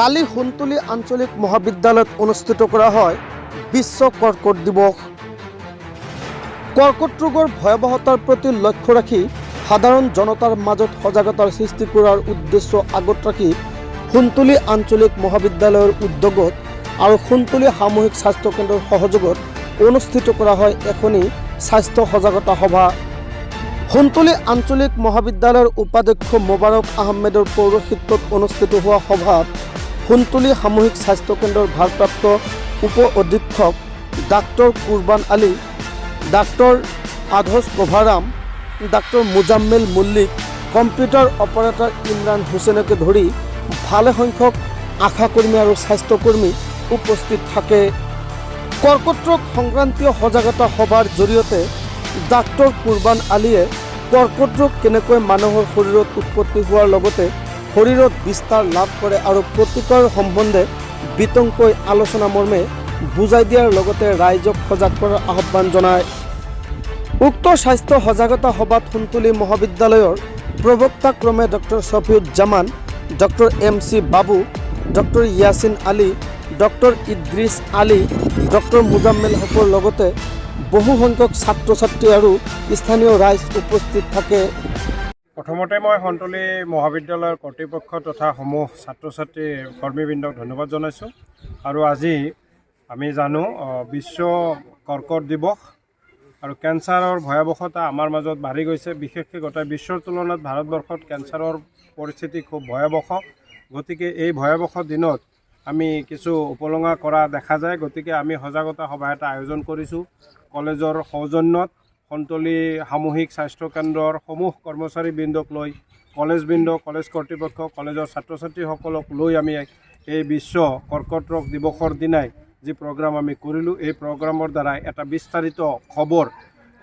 কালি হুনতুলি আঞ্চলিক মহাবিদ্যালয়ত অনুষ্ঠিত কৰা হয়, বিশ্ব কৰ্কট দিৱস। কৰ্কট ৰোগৰ ভয়াৱহতাৰ প্ৰতি লক্ষ্য ৰাখি সাধাৰণ জনতাৰ মাজত সজাগতাৰ সৃষ্টি কৰাৰ উদ্দেশ্য আগত ৰাখি সোণতুলি আঞ্চলিক মহাবিদ্যালয়ৰ উদ্যোগত আৰু সোণতুলি সামূহিক স্বাস্থ্য কেন্দ্ৰৰ সহযোগত অনুষ্ঠিত কৰা হয় এখনি স্বাস্থ্য সজাগতা সভা। সোণতুলি আঞ্চলিক মহাবিদ্যালয়ৰ উপাধ্যক্ষ মোবাৰক আহমেদৰ পৌৰহিত্যত অনুষ্ঠিত হোৱা সভাত সোণতুলি সামূহিক স্বাস্থ্য কেন্দ্ৰৰ ভাৰপ্ৰাপ্ত উপ অধীক্ষক ডাক্তৰ কুৰবান আলী ডাক্তৰ আধজ কোভাৰাম doctor Muzammel Mallick, computer operator Imran হুছেইনকে ধৰি ভালেসংখ্যক আশাকৰ্মী আৰু স্বাস্থ্যকৰ্মী উপস্থিত থাকে। কৰ্কট ৰোগ সংক্ৰান্তীয় সজাগতা সভাৰ জৰিয়তে ডাক্তৰ কুৰবান আলীয়ে কৰ্কট ৰোগ কেনেকৈ মানুহৰ শৰীৰত উৎপত্তি হোৱাৰ লগতে শৰীৰত বিস্তাৰ লাভ কৰে আৰু প্ৰতিকাৰ সম্বন্ধে বিতংকৈ আলোচনা মৰ্মে বুজাই দিয়াৰ লগতে ৰাইজক সজাগ কৰাৰ আহ্বান জনায়। উক্ত স্বাস্থ্য সজাগতা সভাত সোণতুলি মহাবিদ্যালয়ৰ প্ৰবক্তা ক্ৰমে doctor Safiuzzaman doctor M C Babu doctor Yasin Ali doctor Idris Ali doctor Muzammel লগতে বহু সংখ্যক ছাত্ৰ ছাত্ৰী আৰু স্থানীয় ৰাইজ উপস্থিত থাকে। প্ৰথমতে মই সন্তলী মহাবিদ্যালয়ৰ কৰ্তৃপক্ষ তথা সমূহ ছাত্ৰ ছাত্ৰী কৰ্মীবৃন্দক ধন্যবাদ জনাইছোঁ। আৰু আজি আমি জানো বিশ্ব কৰ্কট দিৱস আৰু কেঞ্চাৰৰ ভয়াৱহতা আমাৰ মাজত বাঢ়ি গৈছে। বিশেষকৈ গোটেই বিশ্বৰ তুলনাত ভাৰতবৰ্ষত কেঞ্চাৰৰ পৰিস্থিতি খুব ভয়াৱহ। গতিকে এই ভয়াৱহ দিনত আমি কিছু উপলঙা কৰা দেখা যায়। গতিকে আমি সজাগতা সভা এটা আয়োজন কৰিছোঁ। কলেজৰ সৌজন্যত সন্তলী সামূহিক স্বাস্থ্য কেন্দ্ৰৰ সমূহ কৰ্মচাৰীবৃন্দক লৈ, কলেজবৃন্দ, কলেজ কৰ্তৃপক্ষ, কলেজৰ ছাত্ৰ ছাত্ৰীসকলক লৈ আমি এই বিশ্ব কৰ্কট ৰোগ দিৱসৰ দিনাই যি প্ৰগ্ৰাম আমি কৰিলোঁ, এই প্ৰগ্ৰামৰ দ্বাৰাই এটা বিস্তাৰিত খবৰ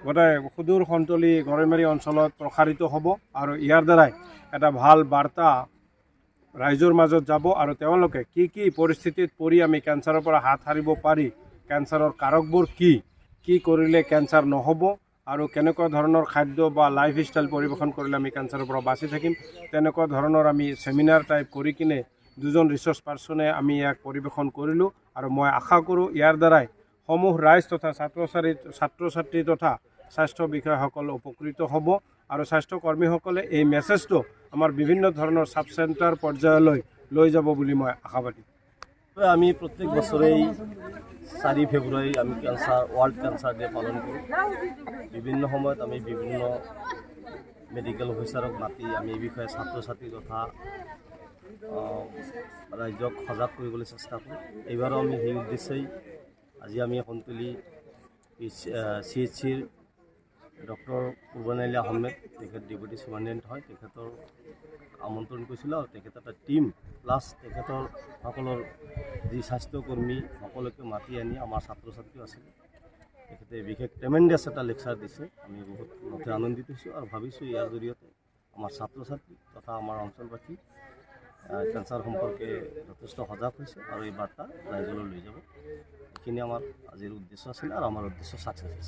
গোটেই সুদূৰ সন্তলী গৰৈমাৰী অঞ্চলত প্ৰসাৰিত হ'ব আৰু ইয়াৰ দ্বাৰাই এটা ভালো বাৰ্তা ৰাইজৰ মাজত যাব আৰু তেওঁলোকে কি কি পৰিস্থিতিত পৰি আমি কেঞ্চাৰৰ পৰা হাত সাৰিব পাৰি, কেঞ্চাৰৰ কাৰকবোৰ কি কি কৰিলে কেঞ্চাৰ নহ'ব আৰু কেনেকুৱা ধৰণৰ খাদ্য বা লাইফ ষ্টাইল পৰিৱেশন কৰিলে আমি কেঞ্চাৰৰ পৰা বাচি থাকিম, তেনেকুৱা ধৰণৰ আমি ছেমিনাৰ টাইপ কৰি কিনে দুজন ৰিচাৰ্চ পাৰ্চনে আমি ইয়াক পৰিৱেশন কৰিলোঁ আৰু মই আশা কৰোঁ ইয়াৰ দ্বাৰাই সমূহ ৰাইজ তথা ছাত্ৰ ছাত্ৰী ছাত্ৰ ছাত্ৰী তথা স্বাস্থ্য বিষয়াসকল উপকৃত হ'ব আৰু স্বাস্থ্য কৰ্মীসকলে এই মেছেজটো আমাৰ বিভিন্ন ধৰণৰ ছাব চেণ্টাৰ পৰ্যায়লৈ লৈ যাব বুলি মই আশাবাদী। আমি প্রত্যেক বছরেই চারি ফেব্রুয়ারি আমি ক্যান্সার, ওয়ার্ল্ড ক্যান্সার ডে পালন কৰোঁ বিভিন্ন সময়ত আমি বিভিন্ন মেডিকেল অফিচাৰক মাতি আমি এই বিষয়ে ছাত্ৰ ছাত্ৰী তথা ৰাইজক সজাগ কৰিবলৈ চেষ্টা কৰোঁ। এইবাৰো আমি সেই উদ্দেশ্যেই আজি আমি সন্তলি চি এইচ চিৰ ডক্টৰ কুৰবান আহমেদ, তেখেত ডেপুটি চুপাৰিণ্টেণ্ডেণ্ট হয়। তেখেতৰ আমন্ত্ৰণ কৰিছিলোঁ আৰু তেখেতৰ এটা টীম প্লাছ তেখেতৰ সকলৰ যি স্বাস্থ্যকৰ্মী সকলোকে মাতি আনি আমাৰ ছাত্ৰ ছাত্ৰীও আছিলে তেখেতে বিশেষ ট্ৰেমেণ্ডাছ এটা লেকচাৰ দিছে। আমি বহুত নথৈ আনন্দিত হৈছোঁ আৰু ভাবিছোঁ ইয়াৰ জৰিয়তে আমাৰ ছাত্ৰ ছাত্ৰী তথা আমাৰ অঞ্চলবাসী কেঞ্চাৰ সম্পৰ্কে যথেষ্ট সজাগ হৈছে আৰু এই বাৰ্তা ৰাইজলৈ লৈ যাব। এইখিনি আমাৰ আজিৰ উদ্দেশ্য আছিলে আৰু আমাৰ উদ্দেশ্য ছাকচেছ হৈছে।